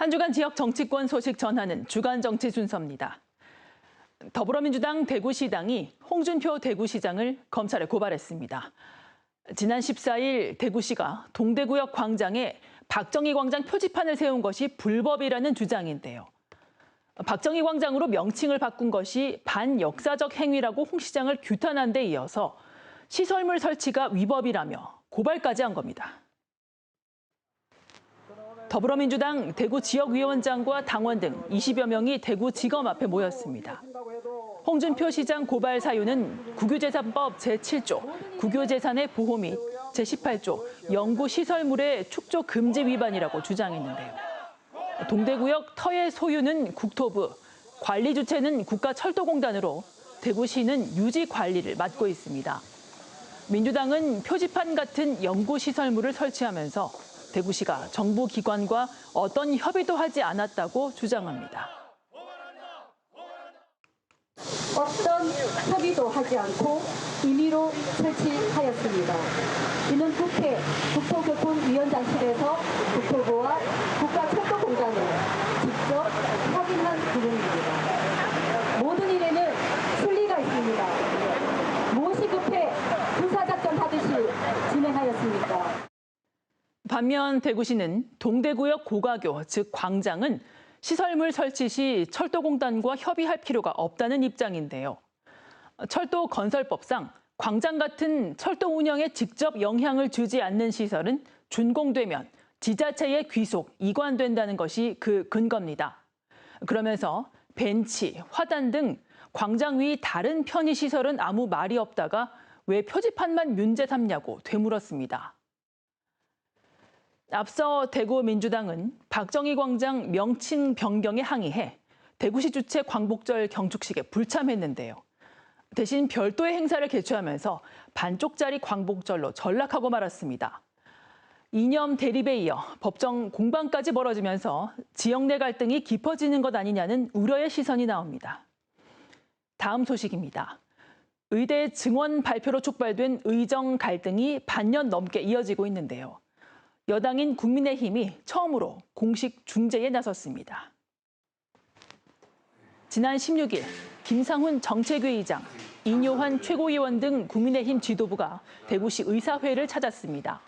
한 주간 지역 정치권 소식 전하는 주간 정치 순서입니다. 더불어민주당 대구시당이 홍준표 대구시장을 검찰에 고발했습니다. 지난 14일 대구시가 동대구역 광장에 박정희 광장 표지판을 세운 것이 불법이라는 주장인데요. 박정희 광장으로 명칭을 바꾼 것이 반역사적 행위라고 홍 시장을 규탄한 데 이어서 시설물 설치가 위법이라며 고발까지 한 겁니다. 더불어민주당 대구 지역위원장과 당원 등 20여 명이 대구지검 앞에 모였습니다. 홍준표 시장 고발 사유는 국유재산법 제7조 국유재산의 보호 및 제18조 영구시설물의 축조 금지 위반이라고 주장했는데요. 동대구역 터의 소유는 국토부, 관리 주체는 국가철도공단으로 대구시는 유지 관리를 맡고 있습니다. 민주당은 표지판 같은 연구시설물을 설치하면서 대구시가 정부 기관과 어떤 협의도 하지 않았다고 주장합니다. 어떤 협의도 하지 않고 임의로 설치하였습니다. 이는 국회 국토교통위원장실에서 국토부와 국가철도공단을 직접 확인한 부분입니다. 모든 일에는 순리가 있습니다. 무엇이 급해 군사작전 하듯이 진행하였습니까? 반면 대구시는 동대구역 고가교, 즉 광장은 시설물 설치 시 철도공단과 협의할 필요가 없다는 입장인데요. 철도 건설법상 광장 같은 철도 운영에 직접 영향을 주지 않는 시설은 준공되면 지자체에 귀속, 이관된다는 것이 그 근거입니다. 그러면서 벤치, 화단 등 광장 위 다른 편의 시설은 아무 말이 없다가 왜 표지판만 문제 삼냐고 되물었습니다. 앞서 대구 민주당은 박정희 광장 명칭 변경에 항의해 대구시 주최 광복절 경축식에 불참했는데요. 대신 별도의 행사를 개최하면서 반쪽짜리 광복절로 전락하고 말았습니다. 이념 대립에 이어 법정 공방까지 벌어지면서 지역 내 갈등이 깊어지는 것 아니냐는 우려의 시선이 나옵니다. 다음 소식입니다. 의대 증원 발표로 촉발된 의정 갈등이 반년 넘게 이어지고 있는데요. 여당인 국민의힘이 처음으로 공식 중재에 나섰습니다. 지난 16일 김상훈 정책위 의장, 이뇨환 최고위원 등 국민의힘 지도부가 대구시 의사회를 찾았습니다.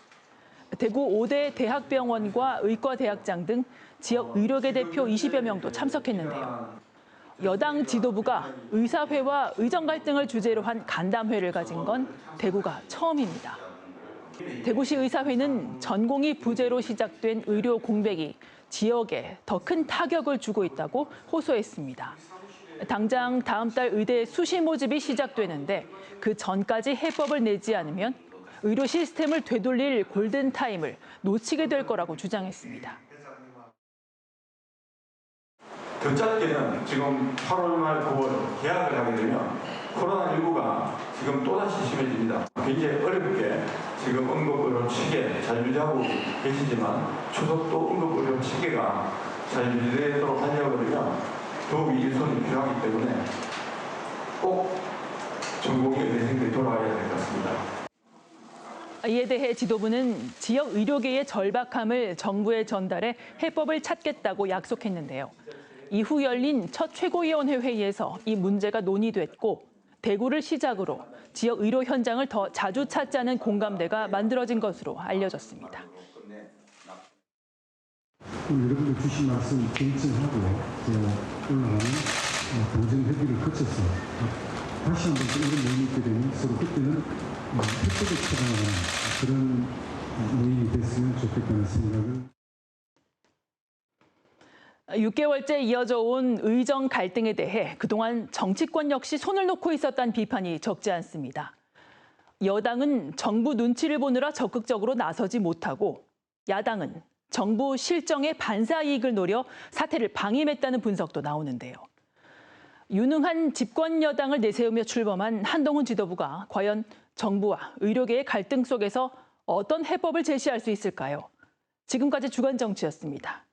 대구 5대 대학병원과 의과대학장 등 지역 의료계 대표 20여 명도 참석했는데요. 여당 지도부가 의사회와 의정 갈등을 주제로 한 간담회를 가진 건 대구가 처음입니다. 대구시 의사회는 전공의 부재로 시작된 의료 공백이 지역에 더 큰 타격을 주고 있다고 호소했습니다. 당장 다음 달 의대 수시 모집이 시작되는데 그 전까지 해법을 내지 않으면 의료 시스템을 되돌릴 골든타임을 놓치게 될 거라고 주장했습니다. 더 짧게는 지금 8월 말 9월 계약을 하게 되면 코로나19가 지금 또다시 심해집니다. 굉장히 어렵게 지금 응급의료 체계 잘 유지하고 계시지만 추석도 응급의료 체계가 잘 유지되도록 하려고 그러면 더욱 일손이 필요하기 때문에 꼭 전공의 의대생들이 돌아와야 될 것 같습니다. 이에 대해 지도부는 지역 의료계의 절박함을 정부에 전달해 해법을 찾겠다고 약속했는데요. 이후 열린 첫 최고위원회 회의에서 이 문제가 논의됐고 대구를 시작으로 지역 의료 현장을 더 자주 찾자는 공감대가 만들어진 것으로 알려졌습니다. 여러분들 주신 말씀 제가 올라가는 어, 공정 회의를 거쳐서 다시 한번 또 이런 모임이 있게 되면 서로 그때는 어, 획득을 찾아나가는 그런 모임이 됐으면 좋겠다는 생각을 6개월째 이어져 온 의정 갈등에 대해 그동안 정치권 역시 손을 놓고 있었다는 비판이 적지 않습니다. 여당은 정부 눈치를 보느라 적극적으로 나서지 못하고 야당은 정부 실정의 반사 이익을 노려 사태를 방임했다는 분석도 나오는데요. 유능한 집권 여당을 내세우며 출범한 한동훈 지도부가 과연 정부와 의료계의 갈등 속에서 어떤 해법을 제시할 수 있을까요? 지금까지 주간 정치였습니다.